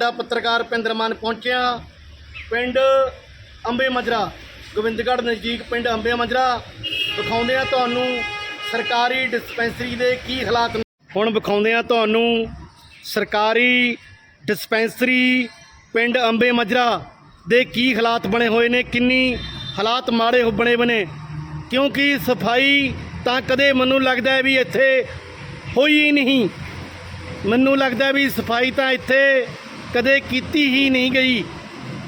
ਦਾ ਪੱਤਰਕਾਰ ਪਿੰਦਰ ਮਾਨ ਪਹੁੰਚਿਆ। ਪਿੰਡ ਅੰਬੇ ਮਜਰਾ, ਗੋਬਿੰਦਗੜ੍ਹ ਨਜ਼ਦੀਕ ਪਿੰਡ ਅੰਬੇ ਮਜਰਾ। ਵਿਖਾਉਂਦੇ ਆ ਤੁਹਾਨੂੰ ਸਰਕਾਰੀ ਡਿਸਪੈਂਸਰੀ ਦੇ ਕੀ ਹਾਲਾਤ ਨੇ। ਹੁਣ ਵਿਖਾਉਂਦੇ ਆ ਤੁਹਾਨੂੰ ਸਰਕਾਰੀ ਡਿਸਪੈਂਸਰੀ ਪਿੰਡ ਅੰਬੇ ਮਜਰਾ ਦੇ ਕੀ ਹਾਲਾਤ ਬਣੇ ਹੋਏ ਨੇ, ਕਿੰਨੀ ਹਾਲਾਤ ਮਾੜੇ ਹੋ- ਬਣੇ ਬਣੇ। ਕਿਉਂਕਿ ਸਫ਼ਾਈ ਤਾਂ ਕਦੇ ਮੈਨੂੰ ਲੱਗਦਾ ਵੀ ਇੱਥੇ ਹੋਈ ਹੀ ਨਹੀਂ। ਮੈਨੂੰ ਲੱਗਦਾ ਵੀ ਸਫ਼ਾਈ ਤਾਂ ਇੱਥੇ ਕਦੇ ਕੀਤੀ ਹੀ ਨਹੀਂ ਗਈ।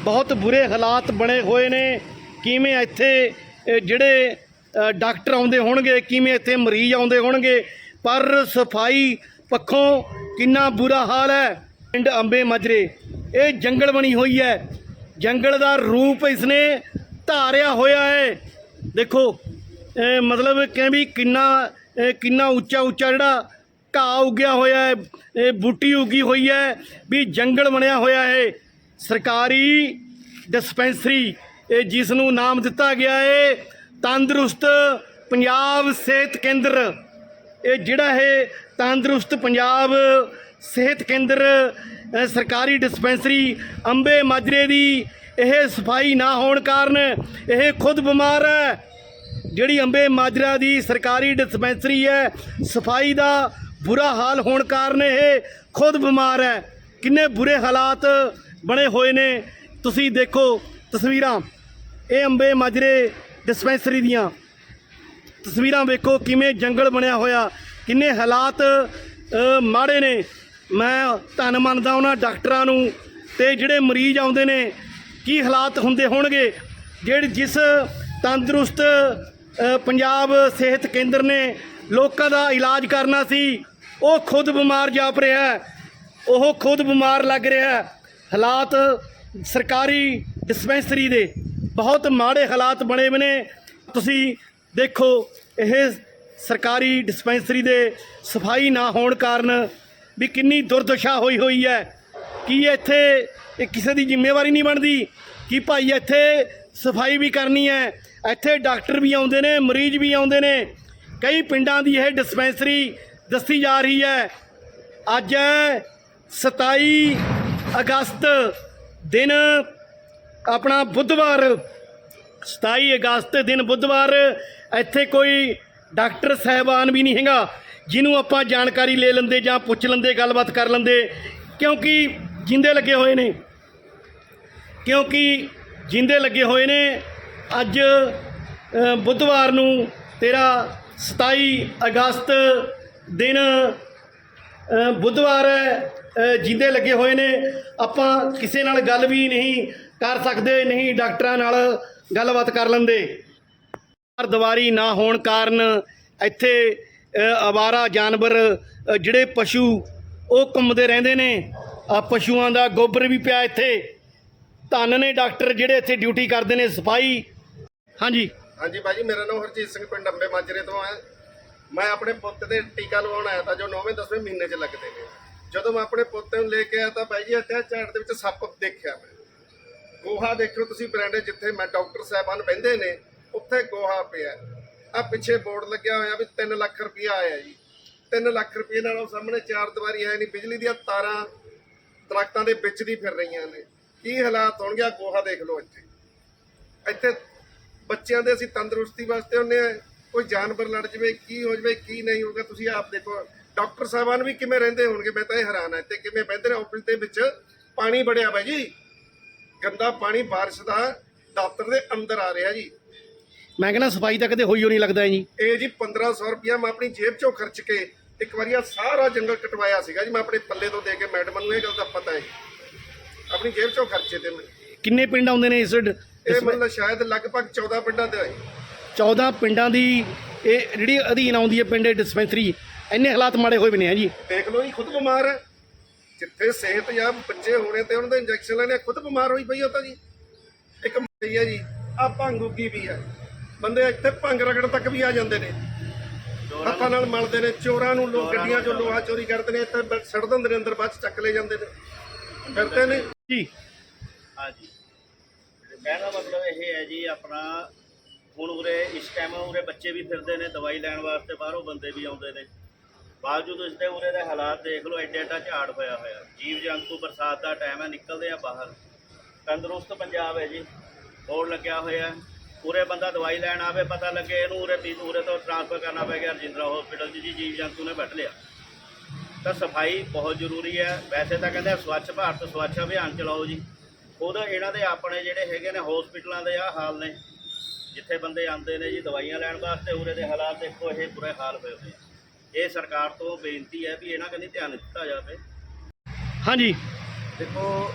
ਬਹੁਤ ਬੁਰੇ ਹਾਲਾਤ ਬਣੇ ਹੋਏ ਨੇ। ਕਿਵੇਂ ਇੱਥੇ ਜਿਹੜੇ ਡਾਕਟਰ ਆਉਂਦੇ ਹੋਣਗੇ, ਕਿਵੇਂ ਇੱਥੇ ਮਰੀਜ਼ ਆਉਂਦੇ ਹੋਣਗੇ। ਪਰ ਸਫ਼ਾਈ ਪੱਖੋਂ ਕਿੰਨਾ ਬੁਰਾ ਹਾਲ ਹੈ। ਪਿੰਡ ਅੰਬੇ ਮਜਰੇ, ਇਹ ਜੰਗਲ ਬਣੀ ਹੋਈ ਹੈ। ਜੰਗਲ ਦਾ ਰੂਪ ਇਸਨੇ ਧਾਰਿਆ ਹੋਇਆ ਹੈ। ਦੇਖੋ ਮਤਲਬ ਕਿ ਵੀ ਕਿੰਨਾ ਕਿੰਨਾ ਉੱਚਾ ਉੱਚਾ ਜਿਹੜਾ ਘਾਹ ਉੱਗਿਆ ਹੋਇਆ ਹੈ, ਇਹ ਬੂਟੀ ਉੱਗੀ ਹੋਈ ਹੈ, ਵੀ ਜੰਗਲ ਬਣਿਆ ਹੋਇਆ ਹੈ। ਸਰਕਾਰੀ ਡਿਸਪੈਂਸਰੀ, ਇਹ ਜਿਸ ਨੂੰ ਨਾਮ ਦਿੱਤਾ ਗਿਆ ਹੈ, ਤੰਦਰੁਸਤ ਪੰਜਾਬ ਸਿਹਤ ਕੇਂਦਰ। ਇਹ ਜਿਹੜਾ ਹੈ ਤੰਦਰੁਸਤ ਪੰਜਾਬ ਸਿਹਤ ਕੇਂਦਰ ਸਰਕਾਰੀ ਡਿਸਪੈਂਸਰੀ ਅੰਬੇ ਮਾਜਰੇ ਦੀ ਇਹ ਸਫ਼ਾਈ ਨਾ ਹੋਣ ਕਾਰਨ ਇਹ ਖੁਦ ਬਿਮਾਰ ਹੈ। ਜਿਹੜੀ ਅੰਬੇ ਮਾਜਰਾ ਦੀ ਸਰਕਾਰੀ ਡਿਸਪੈਂਸਰੀ ਹੈ, ਸਫ਼ਾਈ ਦਾ ਬੁਰਾ ਹਾਲ ਹੋਣ ਕਾਰਨ ਇਹ ਖੁਦ ਬਿਮਾਰ ਹੈ। ਕਿੰਨੇ ਬੁਰੇ ਹਾਲਾਤ ਬਣੇ ਹੋਏ ਨੇ। ਤੁਸੀਂ ਦੇਖੋ ਤਸਵੀਰਾਂ। ਇਹ ਅੰਬੇ ਮਾਜਰੇ ਡਿਸਪੈਂਸਰੀ ਦੀਆਂ। ਤਸਵੀਰਾਂ ਵੇਖੋ ਕਿਵੇਂ ਜੰਗਲ ਬਣਿਆ ਹੋਇਆ। ਕਿੰਨੇ ਹਾਲਾਤ ਮਾੜੇ ਨੇ। ਮੈਂ ਧੰਨ ਮੰਨਦਾ ਉਹਨਾਂ ਡਾਕਟਰਾਂ ਨੂੰ ਤੇ ਜਿਹੜੇ ਮਰੀਜ਼ ਆਉਂਦੇ ਨੇ, ਕੀ ਹਾਲਾਤ ਹੁੰਦੇ ਹੋਣਗੇ। ਜਿਹੜੇ ਜਿਸ ਤੰਦਰੁਸਤ ਪੰਜਾਬ ਸਿਹਤ ਕੇਂਦਰ ਨੇ, ਲੋਕਾਂ ਦਾ ਇਲਾਜ ਕਰਨਾ ਸੀ ਉਹ ਖੁਦ ਬਿਮਾਰ ਜਾਪ ਰਿਹਾ ਹੈ। ਉਹ ਖੁਦ ਬਿਮਾਰ ਲੱਗ ਰਿਹਾ ਹੈ। ਹਾਲਾਤ ਸਰਕਾਰੀ ਡਿਸਪੈਂਸਰੀ ਦੇ ਬਹੁਤ ਮਾੜੇ ਹਾਲਾਤ ਬਣੇ ਹੋਏ ਤੁਸੀਂ ਦੇਖੋ, ਇਹ ਸਰਕਾਰੀ ਡਿਸਪੈਂਸਰੀ ਦੇ ਸਫ਼ਾਈ ਨਾ ਹੋਣ ਕਾਰਨ ਵੀ ਕਿੰਨੀ ਦੁਰਦਸ਼ਾ ਹੋਈ ਹੋਈ ਹੈ। ਕੀ ਇੱਥੇ ਇਹ ਕਿਸੇ ਦੀ ਜ਼ਿੰਮੇਵਾਰੀ ਨਹੀਂ ਬਣਦੀ? ਕਿ ਭਾਈ ਇੱਥੇ ਸਫ਼ਾਈ ਵੀ ਕਰਨੀ ਹੈ? ਇੱਥੇ ਡਾਕਟਰ ਵੀ ਆਉਂਦੇ ਨੇ, ਮਰੀਜ਼ ਵੀ ਆਉਂਦੇ ਨੇ। ਕਈ ਪਿੰਡਾਂ ਦੀ ਇਹ ਡਿਸਪੈਂਸਰੀ ਦੱਸੀ ਜਾ ਰਹੀ ਹੈ। ਅੱਜ ਹੈ 27 ਅਗਸਤ ਦਿਨ ਆਪਣਾ ਬੁੱਧਵਾਰ। 27 ਅਗਸਤ ਦਿਨ ਬੁੱਧਵਾਰ, ਇੱਥੇ ਕੋਈ ਡਾਕਟਰ ਸਹਿਬਾਨ ਵੀ ਨਹੀਂ ਹੈਗਾ, ਜਿਹਨੂੰ ਆਪਾਂ ਜਾਣਕਾਰੀ ਲੈ ਲੈਂਦੇ ਜਾਂ ਪੁੱਛ ਲੈਂਦੇ, ਗੱਲਬਾਤ ਕਰ ਲੈਂਦੇ, ਕਿਉਂਕਿ ਜਿੰਦੇ ਲੱਗੇ ਹੋਏ ਨੇ। ਕਿਉਂਕਿ ਜਿੰਦੇ ਲੱਗੇ ਹੋਏ ਨੇ, ਅੱਜ ਬੁੱਧਵਾਰ ਨੂੰ ਤੇਰਾ 27 ਅਗਸਤ ਦਿਨ ਬੁੱਧਵਾਰ ਹੈ ਜਿੰਦੇ ਲੱਗੇ ਹੋਏ ਨੇ। ਆਪਾਂ ਕਿਸੇ ਨਾਲ ਗੱਲ ਵੀ ਨਹੀਂ ਕਰ ਸਕਦੇ ਨਹੀਂ ਡਾਕਟਰਾਂ ਨਾਲ ਗੱਲਬਾਤ ਕਰ ਲੈਂਦੇ। ਘਰ ਦੀਵਾਰੀ ਨਾ ਹੋਣ ਕਾਰਨ ਇੱਥੇ ਅ, ਅਵਾਰਾ ਜਾਨਵਰ ਜਿਹੜੇ ਪਸ਼ੂ ਉਹ ਘੁੰਮਦੇ ਰਹਿੰਦੇ ਨੇ। ਆ ਪਸ਼ੂਆਂ ਦਾ ਗੋਬਰ ਵੀ ਪਿਆ ਇੱਥੇ। ਧੰਨ ਨੇ ਡਾਕਟਰ ਜਿਹੜੇ ਇੱਥੇ ਡਿਊਟੀ ਕਰਦੇ ਨੇ ਸਫ਼ਾਈ। ਹਾਂਜੀ। ਹਾਂਜੀ ਭਾਜੀ ਮੇਰਾ ਨਾਮ ਹਰਜੀਤ ਸਿੰਘ ਪਿੰਡ ਅੰਬੇ ਮਾਜਰੇ ਤੋਂ ਹੈ ਮੈਂ ਆਪਣੇ ਪੁੱਤ ਦੇ ਟੀਕਾ ਲਵਾਉਣ ਆਇਆ ਤਾਂ ਜੋ 9ਵੇਂ 10ਵੇਂ ਮਹੀਨੇ 'ਚ ਲੱਗਦੇ ਨੇ। ਜਦੋਂ ਮੈਂ ਆਪਣੇ ਪੁੱਤ ਨੂੰ ਲੈ ਕੇ ਆਇਆ ਤਾਂ ਭਾਈ ਜੀ ਇੱਥੇ ਝਾੜ ਦੇ ਵਿੱਚ ਸੱਪ ਦੇਖਿਆ ਮੈਂ। ਗੋਹਾ ਦੇਖੋ ਤੁਸੀਂ ਬਰਾਂਡੇ ਜਿੱਥੇ ਮੈਂ ਡਾਕਟਰ ਸਾਹਿਬਾਨ ਬਹਿੰਦੇ ਨੇ, ਉੱਥੇ ਗੋਹਾ ਪਿਆ। ਆ ਪਿੱਛੇ ਬੋਰਡ ਲੱਗਿਆ ਹੋਇਆ ਵੀ 3 ਲੱਖ ਰੁਪਇਆ ਆਇਆ ਜੀ। 3 ਲੱਖ ਰੁਪਏ ਨਾਲ ਉਹ ਸਾਹਮਣੇ ਚਾਰ ਦੀਵਾਰੀ ਹੈ ਨਹੀਂ ਬਿਜਲੀ ਦੀਆਂ ਤਾਰਾਂ ਦਰਖਤਾਂ ਦੇ ਵਿੱਚ ਦੀ ਫਿਰ ਰਹੀਆਂ ਨੇ। ਕੀ ਹਾਲਾਤ ਹੋਣਗੇ? ਗੋਹਾ ਦੇਖ ਲਓ ਇੱਥੇ। ਇੱਥੇ ਬੱਚਿਆਂ ਦੇ ਅਸੀਂ ਤੰਦਰੁਸਤੀ ਵਾਸਤੇ ਹੁੰਨੇ ਆ ਕੋਈ ਜਾਨਵਰ ਲੜ ਜਵੇ ਕੀ ਹੋ ਜਵੇ ਕੀ ਨਹੀਂ ਹੋਗਾ ਤੁਸੀਂ ਆਪ ਦੇਖੋ। ਡਾਕਟਰ ਸਾਹਿਬਾਨ ਵੀ ਕਿਵੇਂ ਰਹਿੰਦੇ ਹੋਣਗੇ ਮੈਂ ਤਾਂ ਇਹ ਹੈਰਾਨ ਹਾਂ। ਤੇ ਕਿਵੇਂ ਬਹਿੰਦੇ ਨੇ ਆਫਿਸ ਦੇ ਵਿੱਚ? ਪਾਣੀ ਬੜਿਆ ਵਾ ਜੀ। ਗੰਦਾ ਪਾਣੀ ਬਾਰਿਸ਼ ਦਾ ਦਫ਼ਤਰ ਦੇ ਅੰਦਰ ਆ ਰਿਹਾ ਜੀ। ਮੈਂ ਕਹਿੰਦਾ ਸਫ਼ਾਈ ਤਾਂ ਕਦੇ ਹੋਈ ਹੋ ਨਹੀਂ ਲੱਗਦਾ ਜੀ। ਇਹ ਜੀ 1500 ਰੁਪਇਆ ਮੈਂ ਆਪਣੀ ਜੇਬ ਚੋਂ ਖਰਚ ਕੇ ਇੱਕ ਵਾਰੀ ਆਹ ਸਾਰਾ ਜੰਗਲ ਕਟਵਾਇਆ ਸੀਗਾ ਜੀ। ਮੈਂ ਆਪਣੇ ਪੱਲੇ ਤੋਂ ਦੇ ਕੇ ਮੈਡਮ ਨੂੰ ਇਹ ਗੱਲ ਦਾ ਪਤਾ ਹੈ। ਆਪਣੀ ਜੇਬ ਚੋਂ ਖਰਚੇ ਤੇ ਮੈਂ। ਕਿੰਨੇ ਪਿੰਡ ਆਉਂਦੇ ਨੇ ਇਸ ਇਹ ਮਤਲਬ ਸ਼ਾਇਦ ਲਗਭਗ 14 ਪਿੰਡਾਂ ਦੇ ਆਏ 14 ਪਿੰਡਾਂ ਦੀ ਇਹ ਜਿਹੜੀ ਅਧੀਨ ਆਉਂਦੀ ਹੈ ਪਿੰਡ ਡਿਸਪੈਂਸਰੀ ਇੰਨੇ ਹਾਲਾਤ ਮਾੜੇ ਹੋਏ ਬਣੇ ਆ ਜੀ ਦੇਖ ਲਓ ਜੀ ਖੁਦ ਬਿਮਾਰ ਹੈ। ਜਿੱਥੇ ਸਿਹਤਯਾਬ ਬੱਚੇ ਹੋਣੇ ਤੇ ਉਹਨਾਂ ਦੇ ਇੰਜੈਕਸ਼ਨ ਲੈਣੇ ਖੁਦ ਬਿਮਾਰ ਹੋਈ ਪਈ ਉਹ ਤਾਂ ਜੀ। ਇੱਕ ਮਈ ਹੈ ਜੀ ਆ ਭੰਗ ਉੱਗੀ ਵੀ ਹੈ ਬੰਦੇ ਇੱਥੇ ਭੰਗ ਰਗੜ ਤੱਕ ਵੀ ਆ ਜਾਂਦੇ ਨੇ। ਹੱਥਾਂ ਨਾਲ ਮਲਦੇ ਨੇ ਚੋਰਾਂ ਨੂੰ ਲੋਕ ਗੱਡੀਆਂ 'ਚੋਂ ਲੋਹਾ ਚੋਰੀ ਕਰਦੇ ਨੇ ਇੱਥੇ ਸੜ ਦਿੰਦੇ ਨੇ ਅੰਦਰ ਬਾਅਦ 'ਚ ਚੱਕ ਲੈ ਜਾਂਦੇ ਨੇ। ਫਿਰਦੇ ਨੇ। ਜੀ। ਹਾਂਜੀ। ਕਹਿਣ ਦਾ ਮਤਲਬ ਇਹ ਹੈ ਜੀ ਆਪਣਾ ਹੁਣ ਉਰੇ ਇਸ ਟਾਈਮ ਉਰੇ ਬੱਚੇ ਵੀ ਫਿਰਦੇ ਨੇ, ਦਵਾਈ ਲੈਣ ਵਾਸਤੇ ਬਾਹਰੋਂ ਬੰਦੇ ਵੀ ਆਉਂਦੇ ਨੇ। ਬਾਵਜੂਦ ਇਸ ਦੇ ਉਰੇ ਦੇ ਹਾਲਾਤ ਦੇਖ ਲਓ, ਐਡੇ ਐਡਾ ਝਾੜ ਹੋਇਆ ਹੋਇਆ। ਜੀਵ ਜੰਤੂ ਬਰਸਾਤ ਦਾ ਟਾਈਮ ਹੈ, ਨਿਕਲਦੇ ਆ ਬਾਹਰ। ਤੰਦਰੁਸਤ ਪੰਜਾਬ ਹੈ ਜੀ। ਬੋਰਡ ਲੱਗਿਆ ਹੋਇਆ। ਉਰੇ ਬੰਦਾ ਦਵਾਈ ਲੈਣ ਆਵੇ, ਪਤਾ ਲੱਗੇ ਇਹਨੂੰ ਉਰੇ ਪੀ ਉਰੇ ਤੋਂ ਟ੍ਰਾਂਸਫਰ ਕਰਨਾ ਪੈ ਗਿਆ ਰਜਿੰਦਰਾ ਹਸਪੀਟਲ 'ਚ ਜੀ, ਜੀਵ ਜੰਤੂ ਨੇ ਵੱਢ ਲਿਆ। ਤਾਂ ਸਫ਼ਾਈ ਬਹੁਤ ਜ਼ਰੂਰੀ ਹੈ। ਵੈਸੇ ਤਾਂ ਕਹਿੰਦੇ ਸਵੱਛ ਭਾਰਤ, ਸਵੱਛ ਅਭਿਆਨ ਚਲਾਓ ਜੀ। ਖੁਦ ਇਹਨਾਂ ਦੇ ਆਪਣੇ ਜਿਹੜੇ ਹੈਗੇ ਨੇ ਹਸਪੀਟਲਾਂ ਦੇ ਆ ਹਾਲ ਨੇ। ਜਿੱਥੇ ਬੰਦੇ ਆਉਂਦੇ ਨੇ ਜੀ ਦਵਾਈਆਂ ਲੈਣ ਵਾਸਤੇ ਉਰੇ ਦੇ ਹਾਲਾਤ ਦੇਖੋ ਇਹ ਬੁਰੇ ਹਾਲ ਹੋਏ ਹੋਏ ਇਹ ਸਰਕਾਰ ਤੋਂ ਬੇਨਤੀ ਹੈ ਵੀ ਇਹਨਾਂ ਕੰਨੀ ਧਿਆਨ ਦਿੱਤਾ ਜਾਵੇ। ਹਾਂਜੀ। ਦੇਖੋ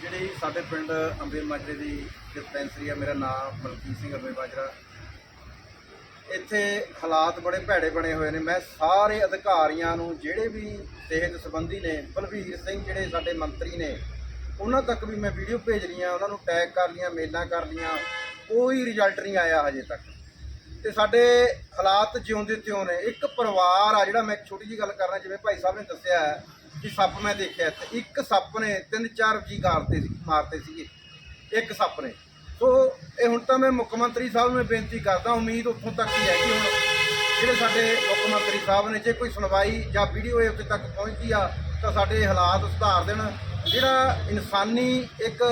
ਜਿਹੜੀ ਸਾਡੇ ਪਿੰਡ ਅੰਬੇ ਮਾਜਰੇ ਦੀ ਡਿਸਪੈਂਸਰੀ ਆ ਮੇਰਾ ਨਾਮ ਮਲਕੀਤ ਸਿੰਘ ਅੰਬੇ ਮਾਜਰਾ। ਇੱਥੇ ਹਾਲਾਤ ਬੜੇ ਭੈੜੇ ਬਣੇ ਹੋਏ ਨੇ। ਮੈਂ ਸਾਰੇ ਅਧਿਕਾਰੀਆਂ ਨੂੰ ਜਿਹੜੇ ਵੀ ਸਿਹਤ ਸੰਬੰਧੀ ਨੇ ਬਲਵੀਰ ਸਿੰਘ ਜਿਹੜੇ ਸਾਡੇ ਮੰਤਰੀ ਨੇ ਉਹਨਾਂ ਤੱਕ ਵੀ ਮੈਂ ਵੀਡੀਓ ਭੇਜ ਲਈਆਂ ਉਹਨਾਂ ਨੂੰ ਟੈਗ ਕਰ ਲਈਆਂ ਮੇਲਾਂ ਕਰ ਲਈਆਂ ਕੋਈ ਰਿਜ਼ਲਟ ਨਹੀਂ ਆਇਆ ਹਜੇ ਤੱਕ। ਤੇ ਸਾਡੇ ਹਾਲਾਤ ਜਿਉਂਦੇ ਤਿਉਂ ਨੇ ਇੱਕ ਪਰਿਵਾਰ ਆ ਜਿਹੜਾ ਮੈਂ ਛੋਟੀ ਜੀ ਗੱਲ ਕਰਨਾ, ਜਿਵੇਂ ਭਾਈ ਸਾਹਿਬ ਨੇ ਦੱਸਿਆ ਹੈ ਕਿ ਸੱਪ ਮੈਂ ਦੇਖਿਆ ਤੇ ਇੱਕ ਸੱਪ ਨੇ ਤਿੰਨ ਚਾਰ ਜੀ ਮਾਰਤੇ ਸੀ, ਮਾਰਤੇ ਸੀਗੇ। ਇੱਕ ਸੱਪ ਨੇ। ਸੋ ਇਹ ਹੁਣ ਤਾਂ ਮੈਂ ਮੁੱਖ ਮੰਤਰੀ ਸਾਹਿਬ ਨੂੰ ਬੇਨਤੀ ਕਰਦਾ, ਉਮੀਦ ਉੱਥੋਂ ਤੱਕ ਹੀ ਹੈ ਹੁਣ। ਜਿਹੜੇ ਸਾਡੇ ਮੁੱਖ ਮੰਤਰੀ ਸਾਹਿਬ ਨੇ, ਜੇ ਕੋਈ ਸੁਣਵਾਈ ਜਾਂ ਵੀਡੀਓ ਇਹ ਉੱਥੇ ਤੱਕ ਪਹੁੰਚਦੀ ਆ, ਤਾਂ ਸਾਡੇ ਹਾਲਾਤ ਸੁਧਾਰ ਦੇਣ। ਜਿਹੜਾ ਇਨਸਾਨੀ ਇੱਕ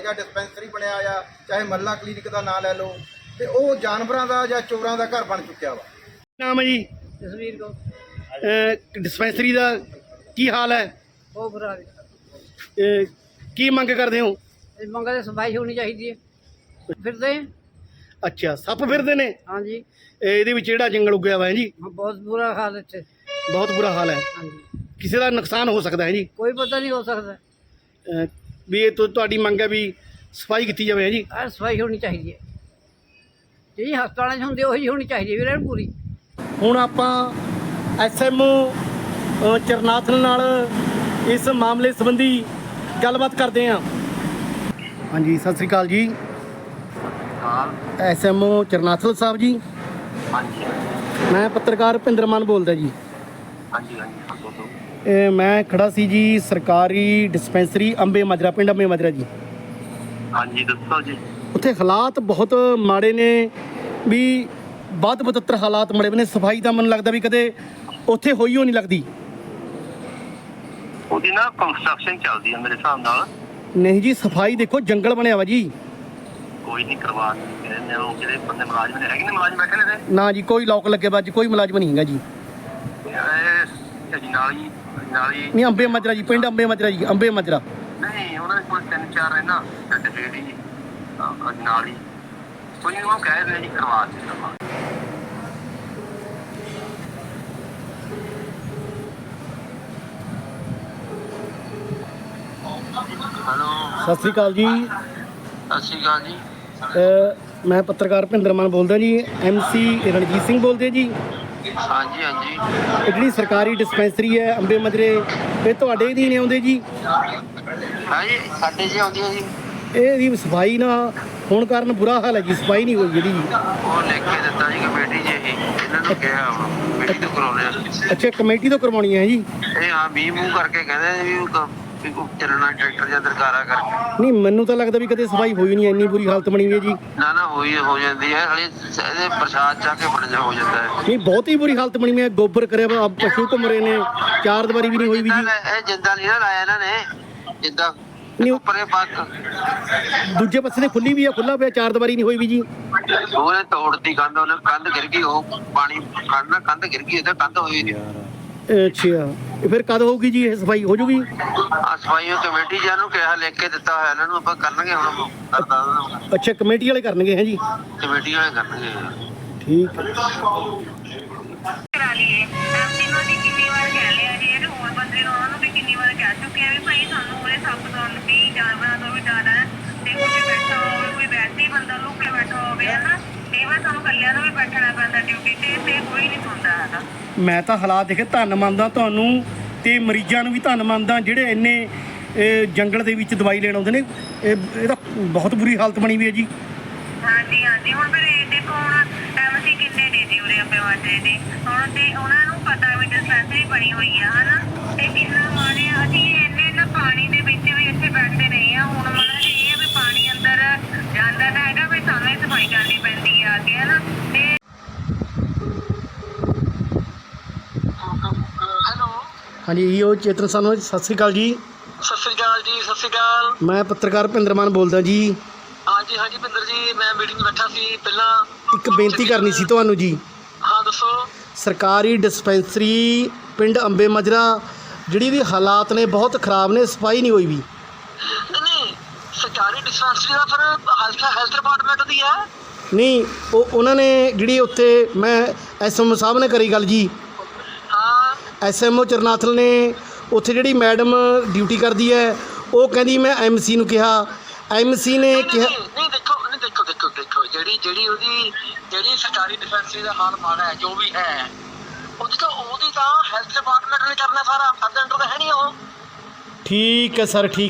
ਹੈਗਾ ਡਿਸਪੈਂਸਰੀ ਬਣਿਆ ਆ ਚਾਹੇ ਮੱਲਾ ਕਲੀਨਿਕ ਦਾ ਨਾਂ ਲੈ ਲਓ ਤੇ ਉਹ ਜਾਨਵਰਾਂ ਦਾ ਜਾਂ ਚੋਰਾਂ ਦਾ ਘਰ ਬਣ ਚੁੱਕਿਆ ਵਾ। ਨਾਮ ਹੈ ਜੀ? ਜਸਵੀਰ ਕੋ ਡਿਸਪੈਂਸਰੀ ਦਾ ਕੀ ਹਾਲ ਹੈ? ਬਹੁਤ ਬੁਰਾ ਹਾਲ ਕੀ ਮੰਗ ਕਰਦੇ ਹੋ? ਇਹ ਮੰਗਾ ਦੇ ਸਫ਼ਾਈ ਹੋਣੀ ਚਾਹੀਦੀ ਹੈ। ਫਿਰਦੇ। ਅੱਛਾ ਸੱਪ ਫਿਰਦੇ ਨੇ? ਹਾਂਜੀ। ਇਹ ਇਹਦੇ ਵਿੱਚ ਜਿਹੜਾ ਜੰਗਲ ਉੱਗਿਆ ਹੋਇਆ ਹੈ ਜੀ? ਬਹੁਤ ਬੁਰਾ ਹਾਲ ਇੱਥੇ। ਬਹੁਤ ਬੁਰਾ ਹਾਲ ਹੈ। ਹਾਂਜੀ। ਕਿਸੇ ਦਾ ਨੁਕਸਾਨ ਹੋ ਸਕਦਾ ਹੈ ਜੀ? ਕੋਈ ਪਤਾ ਨਹੀਂ ਹੋ ਸਕਦਾ। ਵੀ ਇਹ ਤੁ- ਤੁਹਾਡੀ ਮੰਗ ਹੈ ਵੀ ਸਫ਼ਾਈ ਕੀਤੀ ਜਾਵੇ ਹੈ ਜੀ? ਆ ਸਫ਼ਾਈ ਹੋਣੀ ਚਾਹੀਦੀ ਹੈ। ਜਿਹੜੀ ਹਸਪਤਾਲਾਂ 'ਚ ਹੁੰਦੀ ਹੈ, ਉਹੀ ਹੋਣੀ ਚਾਹੀਦੀ ਹੈ ਵੀਰੇ ਪੂਰੀ। ਹੁਣ ਆਪਾਂ ਐਸਐਮਓ ਚਰਨਾਥਨ ਨਾਲ ਇਸ ਮਾਮਲੇ ਸੰਬੰਧੀ ਗੱਲਬਾਤ ਕਰਦੇ ਹਾਂ। ਹਾਂਜੀ ਸਤਿ ਸ੍ਰੀ ਅਕਾਲ ਜੀ। ਐਸਐਮਓ ਚਰਨਾਥਲ ਸਾਹਿਬ ਜੀ। ਹਾਂਜੀ ਮੈਂ ਪੱਤਰਕਾਰ ਭਿੰਦਰ ਮਾਨ ਬੋਲਦਾ ਜੀ। ਹਾਂਜੀ ਹਾਂਜੀ ਮੈਂ ਖੜਾ ਸੀ ਜੀ ਸਰਕਾਰੀ ਡਿਸਪੈਂਸਰੀ ਅੰਬੇ ਮਾਜਰਾ ਪਿੰਡ ਅੰਬੇ ਮਾਜਰਾ ਜੀ। ਹਾਂਜੀ ਦੱਸੋ ਜੀ। ਉੱਥੇ ਹਾਲਾਤ ਬਹੁਤ ਮਾੜੇ ਨੇ ਵੀ ਵੱਧ ਬਦਤਰ ਹਾਲਾਤ ਮਾੜੇ ਨੇ। ਸਫ਼ਾਈ ਤਾਂ ਮੈਨੂੰ ਲੱਗਦਾ ਵੀ ਕਦੇ ਉੱਥੇ ਹੋਈ ਹੋ ਨਹੀਂ ਲੱਗਦੀ। ਉਹਦੀ ਨਾ ਕੰਸਟਰਕਸ਼ਨ ਚੱਲਦੀ ਹੈ ਮੇਰੇ ਹਿਸਾਬ ਨਾਲ। ਨਹੀਂ ਜੀ ਸਫ਼ਾਈ ਦੇਖੋ ਜੰਗਲ ਬਣਿਆ ਵਾ ਜੀ। ਕੋਈ ਨਹੀਂ ਕਰਵਾ ਨੇ ਉਹ ਜਿਹੜੇ ਬੰਦੇ ਮੁਲਾਜ਼ਮ ਨੇ ਹੈਗੇ ਨੇ ਮੁਲਾਜ਼ਮ ਬੈਠੇ ਨੇ ਨਾ ਜੀ ਕੋਈ ਲੋਕ ਲੱਗੇ ਵਾ ਜੀ ਕੋਈ ਮੁਲਾਜ਼ਮ ਨਹੀਂ ਹੈਗਾ ਜੀ। ਅਜਨਾਲੀ ਨਹੀਂ ਅੰਬੇ ਮਾਜਰਾ ਜੀ ਪਿੰਡ ਅੰਬੇ ਮਾਜਰਾ ਜੀ ਅੰਬੇ ਮਾਜਰਾ। ਨਹੀਂ ਉਹਨਾਂ ਦੇ ਕੋਲ ਤਿੰਨ ਚਾਰ ਹੈ। ਨਾ ਡੇਡੀ ਅਜਨਾਲੀ ਕੋਈ ਨਹੀਂ ਉਹ ਕਹਿ ਰਹੇ ਨੇ ਜੀ ਕਰਵਾ ਦੇ ਕਰਵਾ ਹੈਲੋ। ਸਤਿ ਸ੍ਰੀ ਅਕਾਲ ਜੀ। ਸਤਿ ਸ਼੍ਰੀ ਅਕਾਲ ਜੀ। ਮੈਂ ਪੱਤਰਕਾਰ ਭਿੰਦਰ ਮਾਨ ਬੋਲਦਾ ਜੀ ਐਮਸੀ ਰਣਜੀਤ ਸਿੰਘ ਬੋਲਦੇ ਜੀ। ਹਾਂਜੀ ਹਾਂਜੀ। ਇਹ ਜਿਹੜੀ ਸਰਕਾਰੀ ਡਿਸਪੈਂਸਰੀ ਹੈ ਅੰਬੇ ਮਾਜਰੇ ਇਹ ਤੁਹਾਡੇ ਦੀ ਨੇ ਆਉਂਦੇ ਜੀ? ਹਾਂਜੀ ਸਾਡੇ ਜੀ ਆਉਂਦੀ ਹੈ ਜੀ। ਇਹਦੀ ਸਫ਼ਾਈ ਨਾ ਹੋਣ ਕਾਰਨ ਬੁਰਾ ਹਾਲ ਹੈ ਜੀ ਸਫ਼ਾਈ ਨਹੀਂ ਹੋਈ ਜਿਹੜੀ। ਉਹ ਲਿਖ ਕੇ ਦਿੱਤਾ ਜੀ ਕਮੇਟੀ ਜੀ ਇਹ ਇਹਨਾਂ ਨੂੰ ਕਿਹਾ ਕਮੇਟੀ ਤੋਂ ਕਰਾਉਣੇ ਆ। ਅੱਛਾ ਕਮੇਟੀ ਤੋਂ ਕਰਵਾਉਣੀ ਹੈ ਜੀ? ਇਹ ਹਾਂ ਵੀ ਮੂੰਹ ਕਰਕੇ ਕਹਿੰਦੇ ਵੀ ਉਹ ਕ- ਵੀ ਉਹ ਚੱਲਣਾ ਟਰੈਕਟਰ ਜਾਂ ਦਰਕਾਰਾ ਕਰਕੇ। ਨਹੀਂ ਮੈਨੂੰ ਤਾਂ ਲੱਗਦਾ ਵੀ ਕਦੇ ਸਫ਼ਾਈ ਹੋਈ ਨਹੀਂ ਇੰਨੀ ਬੁਰੀ ਹਾਲਤ ਬਣੀ ਹੋਈ ਹੈ ਜੀ। ਨਾ ਨਾ ਹੋਈ ਹੋ ਜਾਂਦੀ ਹੈ। ਹਲੇ ਇਹਦੇ ਪ੍ਰਸ਼ਾਦ ਚਾ ਕੇ ਬਣ ਜਾ ਹੋ ਜਾਂਦਾ ਹੈ। ਨਹੀਂ ਬਹੁਤ ਹੀ ਬੁਰੀ ਹਾਲਤ ਬਣੀ ਹੋਈ ਹੈ। ਗੋਬਰ ਕਰਿਆ ਵਾ ਪਸ਼ੂ ਘੁੰਮ ਰਹੇ ਨੇ। ਚਾਰ ਦੀਵਾਰੀ ਵੀ ਨਹੀਂ ਹੋਈ ਵੀ ਜੀ। ਇਹ ਜਿੱਦਾਂ ਨਹੀਂ ਨਾ ਲਾਇਆ ਇਹਨਾਂ ਨੇ। ਜਿੱਦਾਂ ਨਹੀਂ, ਉੱਪਰੇ ਪੱਕ ਦੂਜੇ ਪਾਸੇ ਤੇ ਖੁੱਲੀ ਵੀ ਆ ਖੁੱਲਾ ਪਿਆ ਚਾਰ ਦੀਵਾਰੀ ਨਹੀਂ ਹੋਈ ਵੀ ਜੀ। ਉਹਨੇ ਤੋੜਤੀ ਕੰਧ ਉਹਨੇ ਕੰਧ ਗਿਰ ਗਈ ਉਹ ਪਾਣੀ ਖੜਨਾ ਕੰਧ ਗਿਰ ਗਈ ਇਹਦਾ ਕੰਧ ਹੋਈ ਨਹੀਂ। ਅੱਛਾ। ਫਿਰ ਕਦ ਹੋਊਗੀ ਜੀ ਇਹ ਸਫ਼ਾਈ? ਹੋ ਜੂਗੀ? ਆ ਸਫ਼ਾਈ ਕਮੇਟੀ ਜੀ ਨੂੰ ਕਿਹਾ ਲਿਖ ਕੇ ਦਿੱਤਾ ਹੋਇਆ ਇਹਨਾਂ ਨੂੰ ਆਪਾਂ ਕਰਨਗੇ ਹੁਣ ਕਰਦਾ ਨੂੰ। ਅੱਛਾ ਕਮੇਟੀ ਵਾਲੇ ਕਰਨਗੇ ਹੈ ਜੀ? ਕਮੇਟੀ ਵਾਲੇ ਕਰਨਗੇ। ਠੀਕ ਹੈ। ਕਰਾ ਲਈਏ ਐਮਸੀ ਨੂੰ ਅਸੀਂ ਕਿੰਨੀ ਵਾਰ ਕਹਿ ਲਿਆ ਜੀ ਇਹ ਹੋਰ ਬੰਦੇ ਨੂੰ ਉਹਨਾਂ ਨੂੰ ਵੀ ਕਿੰਨੀ ਵਾਰ ਕਹਿ ਚੁੱਕੇ ਆ ਵੀ ਭਾਈ ਸਾਨੂੰ ਉਹਦੇ ਸੱਪ ਤੋਂ ਵੀ ਜਾਨਵਰਾਂ ਤੋਂ ਵੀ ਡਰ ਹੈ ਤੇ ਕੋਈ ਬੈਠਾ ਹੋਵੇ ਕੋਈ ਵੈਸੇ ਹੀ ਬੰਦਾ ਲੁੱਕੇ ਬੈਠਾ ਹੋਵੇ ਹਨਾ ਕਈ ਵਾਰ ਸਾਨੂੰ ਕੱਲਿਆਂ ਨੂੰ ਵੀ ਬੈਠਣਾ ਪੈਂਦਾ ਡਿਊਟੀ ਤੇ ਤੇ ਕੋਈ ਨਹੀਂ ਸੁਣਦਾ ਹੈਗਾ। ਮੈਂ ਤਾਂ ਹਾਲਾਤ ਦੇਖੇ ਧੰਨ ਮੰਨਦਾ ਤੁਹਾਨੂੰ ਤੇ ਮਰੀਜ਼ਾਂ ਨੂੰ ਵੀ ਧੰਨ ਮੰਨਦਾ ਜਿਹੜੇ ਇੰਨੇ ਇਹ, ਜੰਗਲ ਦੇ ਵਿੱਚ ਦਵਾਈ ਲੈਣ ਆਉਂਦੇ ਨੇ। ਇਹ ਇਹ ਤਾਂ ਬਹੁਤ ਬੁਰੀ ਹਾਲਤ ਬਣੀ ਹੋਈ ਹੈ ਜੀ। ਹਾਂਜੀ ਹਾਂਜੀ ਹੁਣ ਫਿਰ ਇਹ ਦੇਖੋ ਹੁਣ ਐਮਸੀ ਕਿੰਨੇ ਨੇ ਜੀ ਉਰੇ ਅੰਬੇ ਵਾਟੇ ਦੇ ਹੁਣ ਤੇ ਉਹਨਾਂ ਨੂੰ ਪਤਾ ਵੀ ਡਿਸਪੈਂਸਰੀ ਬਣੀ ਹੋਈ ਆ ਹਨਾ? ਤੇ ਕਿੰਨਾ ਮਾਰੇ ਅਸੀਂ ਇੰਨੇ ਨਾ ਪਾਣੀ ਦੇ ਵਿੱਚ ਵੀ ਇੱਥੇ ਬੈਠਦੇ ਰਹੇ ਆ ਹੁਣ ਮਤਲਬ ਇਹ ਆ ਵੀ ਪਾਣੀ ਅੰਦਰ ਜਾਂਦਾ ਤਾਂ ਹੈਗਾ ਵੀ ਸਾਨੂੰ ਹੀ ਸਫ਼ਾਈ ਕਰਨੀ ਪੈਂਦੀ ਆ ਅੱਗੇ ਹਨਾ ਤੇ ਹਾਂਜੀ ਇਹੋ ਚੇਤਨ ਸਾਨੂੰ ਸਤਿ ਸ੍ਰੀ ਅਕਾਲ ਜੀ। ਸਤਿ ਸ੍ਰੀ ਅਕਾਲ ਜੀ ਸਤਿ ਸ੍ਰੀ ਅਕਾਲ। ਮੈਂ ਪੱਤਰਕਾਰ ਭਿੰਦਰਮਾਨ ਬੋਲਦਾ ਜੀ। ਹਾਂਜੀ ਹਾਂਜੀ ਭਿੰਦਰ ਜੀ ਮੈਂ ਮੀਟਿੰਗ ਬੈਠਾ ਸੀ ਪਹਿਲਾਂ। ਇੱਕ ਬੇਨਤੀ ਕਰਨੀ ਸੀ ਤੁਹਾਨੂੰ ਜੀ। ਹਾਂ ਦੱਸੋ। ਸਰਕਾਰੀ ਡਿਸਪੈਂਸਰੀ ਪਿੰਡ ਅੰਬੇ ਮਜਰਾ ਜਿਹੜੀ ਵੀ ਹਾਲਾਤ ਨੇ ਬਹੁਤ ਖਰਾਬ ਨੇ ਸਫ਼ਾਈ ਨਹੀਂ ਹੋਈ ਵੀ। ਨਹੀਂ ਨਹੀਂ ਸਰਕਾਰੀ ਡਿਸਪੈਂਸਰੀ ਦਾ ਫਿਰ ਹੈਲਥ ਹੈਲਥ ਡਿਪਾਰਟਮੈਂਟ ਦੀ ਹੈ। ਨਹੀਂ ਉਹ ਉਹਨਾਂ ਨੇ ਜਿਹੜੀ ਉੱਥੇ ਮੈਂ ਐਸਐਮਓ ਸਾਹਿਬ ਨੇ ਕਰੀ ਗੱਲ ਜੀ। ਐਸਐਮਓ ਚਰਨਾਥਲ ਨੇ ਉੱਥੇ ਜਿਹੜੀ ਮੈਡਮ ਡਿਊਟੀ ਕਰਦੀ ਹੈ ਉਹ ਕਹਿੰਦੀ ਮੈਂ ਐਮਸੀ ਨੂੰ ਕਿਹਾ। ਐਮਸੀ ਨੇ ਕਿਹਾ ਨਹੀਂ ਦੇਖੋ ਨਹੀਂ ਦੇਖੋ ਦੇਖੋ ਦੇਖੋ ਜਿਹੜੀ ਜਿਹੜੀ ਉਹਦੀ ਜਿਹੜੀ ਸਰਕਾਰੀ ਡਿਸਪੈਂਸਰੀ ਦਾ ਹਾਲ ਮਾੜਾ ਹੈ ਜੋ ਵੀ ਹੈ ਉਹਦੀ ਤਾਂ ਉਹਦੀ ਤਾਂ ਹੈਲਥ ਡਿਪਾਰਟਮੈਂਟ ਨੇ ਕਰਨਾ ਸਾਰਾ ਸਾਡੇ ਅੰਡਰ ਤਾਂ ਹੈ ਨਹੀਂ ਉਹ। ਠੀਕ ਹੈ ਸਰ ਠੀਕ